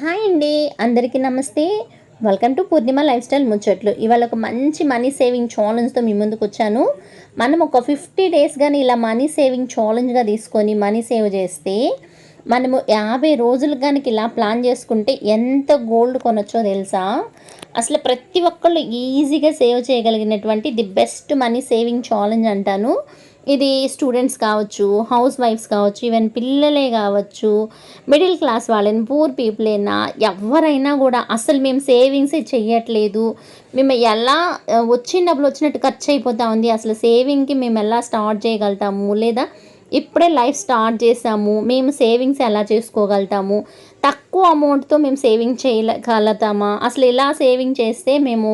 Hi అండి. అందరికీ నమస్తే. Welcome to Purnima lifestyle ముచ్చట్లు ఇవాళ ఒక మంచి మనీ సేవింగ్ ఛాలెంజ్తో మీ ముందుకు వచ్చాను. మనం ఒక ఫిఫ్టీ డేస్ కానీ ఇలా మనీ సేవింగ్ ఛాలెంజ్గా తీసుకొని మనీ సేవ్ చేస్తే మనము యాభై రోజులు కనుక ఇలా ప్లాన్ చేసుకుంటే ఎంత గోల్డ్ కొనొచ్చో తెలుసా? అసలు ప్రతి ఒక్కళ్ళు ఈజీగా సేవ్ చేయగలిగినటువంటి the best money saving challenge అంటాను. ఇది స్టూడెంట్స్ కావచ్చు హౌస్ వైఫ్స్ కావచ్చు ఈవెన్ పిల్లలే కావచ్చు మిడిల్ క్లాస్ వాళ్ళని పూర్ పీపుల్ అయినా ఎవరైనా కూడా అసలు మేము సేవింగ్స్ చెయ్యట్లేదు. మేము ఎలా వచ్చిన డబ్బులు వచ్చినట్టు ఖర్చు అయిపోతా ఉంది. అసలు సేవింగ్కి మేము ఎలా స్టార్ట్ చేయగలుగుతాము? లేదా ఇప్పుడే లైఫ్ స్టార్ట్ చేసాము. మేము సేవింగ్స్ ఎలా చేసుకోగలుగుతాము? తక్కువ అమౌంట్తో మేము సేవింగ్ చేయగలుగుతామా? అసలు ఎలా సేవింగ్ చేస్తే మేము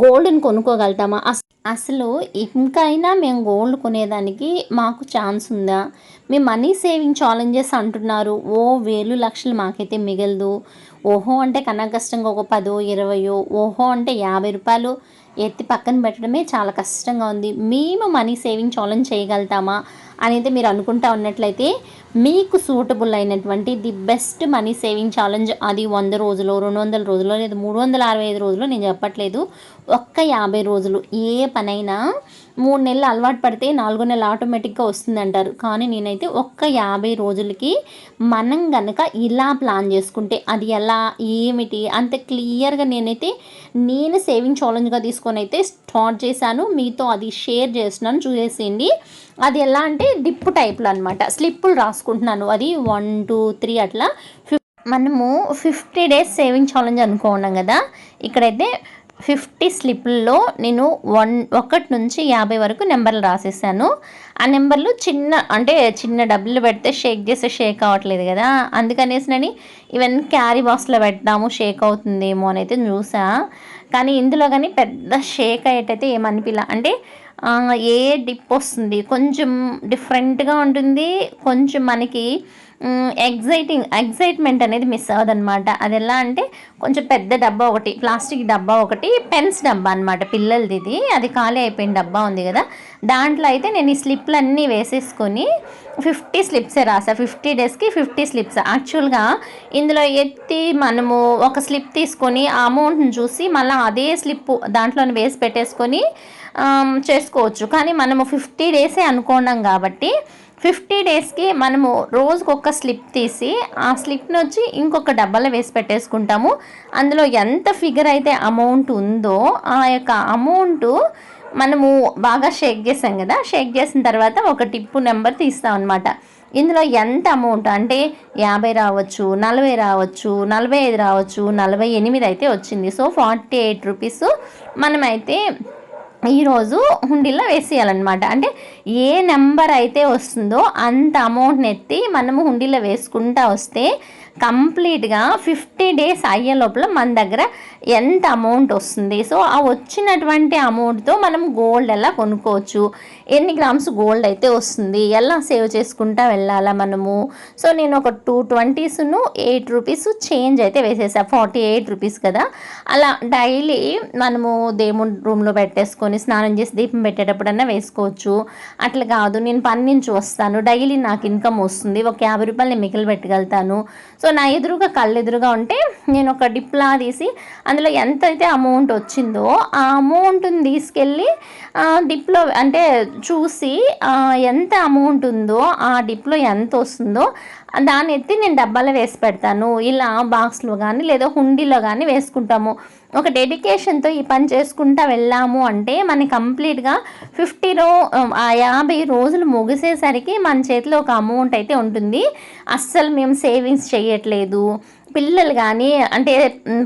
గోల్డ్ని కొనుక్కోగలుగుతామా? అసలు ఇంకైనా మేము గోల్డ్ కొనేదానికి మాకు ఛాన్స్ ఉందా? మేము మనీ సేవింగ్ ఛాలెంజెస్ అంటున్నారు. ఓ వేలు లక్షలు మాకైతే మిగలదు. ఓహో అంటే కన్నా కష్టంగా ఒక పదో ఇరవయో ఓహో అంటే యాభై రూపాయలు ఎత్తి పక్కన పెట్టడమే చాలా కష్టంగా ఉంది. మేము మనీ సేవింగ్ ఛాలెంజ్ చేయగలుగుతామా? అనేది మీరు అనుకుంటా ఉన్నట్లయితే మీకు సూటబుల్ అయినటువంటి the best money saving challenge అది వంద రోజులు రెండు వందల రోజులు లేదా మూడు వందల అరవై ఐదు రోజులు నేను చెప్పట్లేదు. ఒక్క యాభై రోజులు ఏ పనైనా మూడు నెలలు అలవాటు పడితే నాలుగో నెలలు ఆటోమేటిక్గా వస్తుందంటారు. కానీ నేనైతే ఒక్క యాభై రోజులకి మనం గనక ఇలా ప్లాన్ చేసుకుంటే అది ఎలా ఏమిటి అంత క్లియర్గా నేనైతే నేను సేవింగ్ ఛాలెంజ్గా తీసుకొని అయితే స్టార్ట్ చేశాను. మీతో అది షేర్ చేస్తున్నాను చూసేసేయండి. అది ఎలా అంటే డిప్పు టైప్లో అనమాట స్లిప్పులు రాసుకుంటున్నాను. అది వన్ టూ త్రీ అట్లా. ఫిఫ్ మనము ఫిఫ్టీ డేస్ సేవింగ్ ఛాలెంజ్ అనుకున్నాం కదా. ఇక్కడైతే ఫిఫ్టీ స్లిప్లలో నేను వన్ ఒకటి నుంచి యాభై వరకు నెంబర్లు రాసేసాను. ఆ నెంబర్లు చిన్న అంటే చిన్న డబ్బులు పెడితే షేక్ చేస్తే షేక్ అవ్వట్లేదు కదా. అందుకనేసి నేను ఇవన్నీ క్యారీ బాక్స్లో పెడదాము షేక్ అవుతుందేమో అని అయితే చూసా. కానీ ఇందులో కానీ పెద్ద షేక్ అయ్యేటైతే ఏమనిపిలా అంటే ఏ డిప్ వస్తుంది? కొంచెం డిఫరెంట్గా ఉంటుంది. కొంచెం మనకి ఎగ్జైటింగ్ ఎగ్జైట్మెంట్ అనేది మిస్ అవ్వదన్నమాట. అది ఎలా అంటే కొంచెం పెద్ద డబ్బా ఒకటి ప్లాస్టిక్ డబ్బా ఒకటి పెన్స్ డబ్బా అనమాట పిల్లలది ఇది. అది ఖాళీ అయిపోయిన డబ్బా ఉంది కదా. దాంట్లో అయితే నేను ఈ స్లిప్లన్నీ వేసేసుకొని ఫిఫ్టీ స్లిప్సే రాసా. ఫిఫ్టీ డేస్కి ఫిఫ్టీ స్లిప్స్. యాక్చువల్గా ఇందులో ఎత్తి మనము ఒక స్లిప్ తీసుకొని ఆ అమౌంట్ని చూసి మళ్ళీ అదే స్లిప్ దాంట్లోనే వేసి పెట్టేసుకొని చేసుకోవచ్చు. కానీ మనము ఫిఫ్టీ డేసే అనుకున్నాం కాబట్టి ఫిఫ్టీ డేస్కి మనము రోజుకు ఒక స్లిప్ తీసి ఆ స్లిప్ని వచ్చి ఇంకొక డబ్బాలో వేసి పెట్టేసుకుంటాము. అందులో ఎంత ఫిగర్ అయితే అమౌంట్ ఉందో ఆ యొక్క అమౌంట్ మనము బాగా షేక్ చేసాం కదా షేక్ చేసిన తర్వాత ఒక టిప్పు నెంబర్ తీస్తాం అనమాట ఇందులో ఎంత అమౌంట్? అంటే యాభై రావచ్చు నలభై రావచ్చు నలభై ఐదు రావచ్చు నలభై ఎనిమిది అయితే వచ్చింది. సో ఫార్టీ ఎయిట్ రూపీస్ మనమైతే ఈరోజు హుండీలో వేసేయాలన్నమాట. అంటే ఏ నెంబర్ అయితే వస్తుందో అంత అమౌంట్ని ఎత్తి మనము హుండీలో వేసుకుంటా వస్తే కంప్లీట్గా ఫిఫ్టీ డేస్ అయ్యే లోపల మన దగ్గర ఎంత అమౌంట్ వస్తుంది? సో ఆ వచ్చినటువంటి అమౌంట్తో మనం గోల్డ్ ఎలా కొనుక్కోవచ్చు? ఎన్ని గ్రామ్స్ గోల్డ్ అయితే వస్తుంది? ఎలా సేవ్ చేసుకుంటా వెళ్ళాలా మనము? సో నేను ఒక టూ ట్వంటీస్ను ఎయిట్ రూపీస్ చేంజ్ అయితే వేసేసా. ఫార్టీ ఎయిట్ రూపీస్ కదా? అలా డైలీ మనము దేవుడి రూమ్లో పెట్టేసుకొని స్నానం చేసి దీపం పెట్టేటప్పుడన్నా వేసుకోవచ్చు. అట్లా కాదు. నేను పని నుంచి వస్తాను. డైలీ నాకు ఇన్కమ్ వస్తుంది. ఒక యాభై రూపాయలు నేను మిగిలి పెట్టగలుగుతాను సో నా ఎదురుగా కళ్ళు ఎదురుగా ఉంటే నేను ఒక డిప్లా తీసి అందులో ఎంత అయితే అమౌంట్ వచ్చిందో ఆ అమౌంట్ని తీసుకెళ్ళి డిప్లో అంటే చూసి ఎంత అమౌంట్ ఉందో ఆ డిప్లో ఎంత వస్తుందో దాన్ని ఎత్తి నేను డబ్బాలో వేసి పెడతాను. ఇలా బాక్స్లో కానీ లేదా హుండీలో కానీ వేసుకుంటాము. ఒక డెడికేషన్తో ఈ పని చేసుకుంటా వెళ్ళాము అంటే మన కంప్లీట్గా ఫిఫ్టీ రో ఆ యాభై రోజులు ముగిసేసరికి మన చేతిలో ఒక అమౌంట్ అయితే ఉంటుంది. అస్సలు మేము సేవింగ్స్ చేయట్లేదు. పిల్లలు కానీ అంటే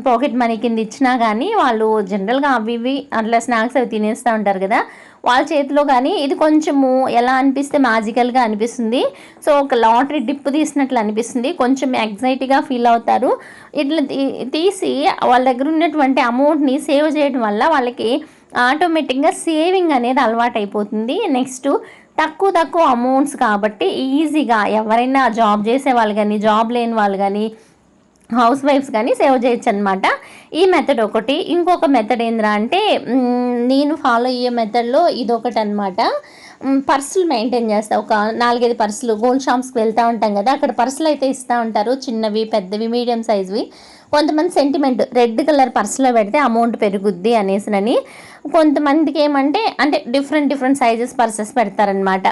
పాకెట్ మనీ కింద ఇచ్చినా కానీ వాళ్ళు జనరల్గా అవి ఇవి అట్లా స్నాక్స్ అవి తినేస్తూ ఉంటారు కదా. వాళ్ళ చేతిలో కానీ ఇది కొంచెము ఎలా అనిపిస్తే మ్యాజికల్గా అనిపిస్తుంది. సో ఒక లాటరీ డిప్ తీసినట్లు అనిపిస్తుంది. కొంచెం ఎగ్జైటీగా ఫీల్ అవుతారు. ఇట్లా తీ- తీసి వాళ్ళ దగ్గర ఉన్నటువంటి అమౌంట్ని సేవ్ చేయడం వల్ల వాళ్ళకి ఆటోమేటిక్గా సేవింగ్ అనేది అలవాటు అయిపోతుంది. నెక్స్ట్ తక్కువ తక్కువ అమౌంట్స్ కాబట్టి ఈజీగా ఎవరైనా జాబ్ చేసే వాళ్ళు కానీ జాబ్ లేని వాళ్ళు కానీ హౌస్ వైఫ్స్ కానీ సేవ్ చేయొచ్చు అనమాట ఈ మెథడ్ ఒకటి. ఇంకొక మెథడ్ ఏంద్రా అంటే నేను ఫాలో అయ్యే మెథడ్లో ఇదొకటి అనమాట పర్సులు మెయింటైన్ చేస్తా. ఒక నాలుగైదు పర్సులు. గోల్డ్ షాప్స్కి వెళ్తూ ఉంటాం కదా అక్కడ పర్సులు అయితే ఇస్తూ ఉంటారు. చిన్నవి పెద్దవి మీడియం సైజ్వి. కొంతమంది సెంటిమెంట్ రెడ్ కలర్ పర్సులో పెడితే అమౌంట్ పెరుగుద్ది అనేసినని. కొంతమందికి ఏమంటే అంటే డిఫరెంట్ డిఫరెంట్ సైజెస్ పర్సెస్ పెడతారనమాట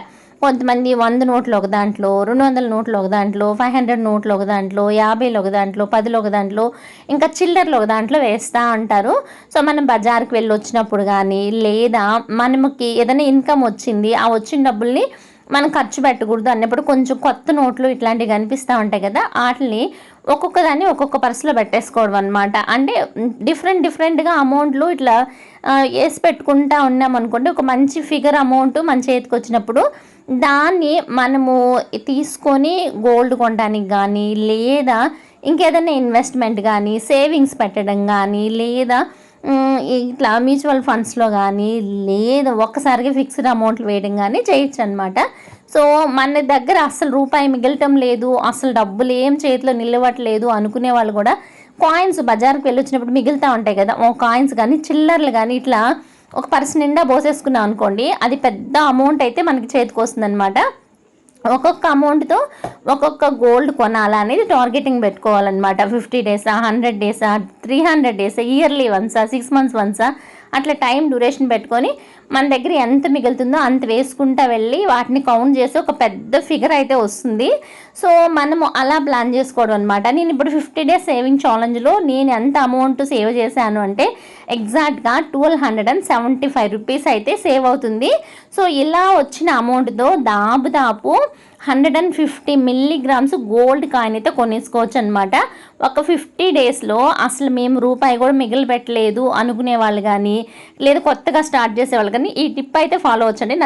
కొంతమంది వంద నోట్లు ఒక దాంట్లో రెండు వందల నోట్లు ఒక దాంట్లో ఫైవ్ హండ్రెడ్ నోట్లు ఒక దాంట్లో యాభైలు ఒక దాంట్లో పదిలో ఒక దాంట్లో ఇంకా చిల్లర్లు ఒక దాంట్లో వేస్తూ ఉంటారు సో మనం బజార్కి వెళ్ళి వచ్చినప్పుడు కానీ లేదా మనకి ఏదైనా ఇన్కమ్ వచ్చింది ఆ వచ్చిన డబ్బుల్ని మనం ఖర్చు పెట్టకూడదు అన్నప్పుడు కొంచెం కొత్త నోట్లు ఇట్లాంటివి కనిపిస్తూ ఉంటాయి కదా వాటిని ఒక్కొక్క దాన్ని ఒక్కొక్క పర్సులో పెట్టేసుకోవడం అనమాట అంటే డిఫరెంట్ డిఫరెంట్గా అమౌంట్లు ఇట్లా వేసి పెట్టుకుంటా ఉన్నాం అనుకోండి ఒక మంచి ఫిగర్ అమౌంట్ మన చేతికి వచ్చినప్పుడు దాన్ని మనము తీసుకొని గోల్డ్ కొనడానికి కానీ లేదా ఇంకేదైనా ఇన్వెస్ట్మెంట్ కానీ సేవింగ్స్ పెట్టడం కానీ లేదా ఇట్లా మ్యూచువల్ ఫండ్స్లో కానీ లేదా ఒక్కసారిగా ఫిక్స్డ్ అమౌంట్లు వేయడం కానీ చేయొచ్చు అనమాట సో మన దగ్గర అసలు రూపాయి మిగలటం లేదు అసలు డబ్బులు ఏం చేతిలో నిలవట్లేదు అనుకునే వాళ్ళు కూడా కాయిన్స్ బజార్కి వెళ్ళి వచ్చినప్పుడు మిగులుతూ ఉంటాయి కదా. ఓ కాయిన్స్ కానీ చిల్లర్లు కానీ ఇట్లా ఒక పర్స్ నిండా పోసేసుకున్నాం అనుకోండి అది పెద్ద అమౌంట్ అయితే మనకి చేతికి వస్తుంది ఒక్కొక్క అమౌంట్తో ఒక్కొక్క గోల్డ్ కొనాలా అనేది టార్గెటింగ్ పెట్టుకోవాలన్నమాట. ఫిఫ్టీ డేసా హండ్రెడ్ డేసా త్రీ హండ్రెడ్ డేసా ఇయర్లీ వన్సా సిక్స్ మంత్స్ వన్సా అట్లా టైం డ్యూరేషన్ పెట్టుకొని మన దగ్గర ఎంత మిగులుతుందో అంత వేసుకుంటా వెళ్ళి వాటిని కౌంట్ చేసి ఒక పెద్ద ఫిగర్ అయితే వస్తుంది. సో మనము అలా ప్లాన్ చేసుకోవడం అనమాట నేను ఇప్పుడు ఫిఫ్టీ డేస్ సేవింగ్ ఛాలెంజ్లో నేను ఎంత అమౌంట్ సేవ్ చేశాను అంటే ఎగ్జాక్ట్గా twelve hundred and seventy five rupees అయితే సేవ్ అవుతుంది. సో ఇలా వచ్చిన అమౌంట్తో దాదాపు hundred and fifty milligrams gold coin అయితే కొనేసుకోవచ్చు అనమాట ఒక ఫిఫ్టీ డేస్లో అసలు మేము రూపాయి కూడా మిగిలి పెట్టలేదు అనుకునే వాళ్ళు కానీ లేదా కొత్తగా స్టార్ట్ చేసే వాళ్ళు కానీ ఈ టిప్ అయితే ఫాలో అవచ్చండి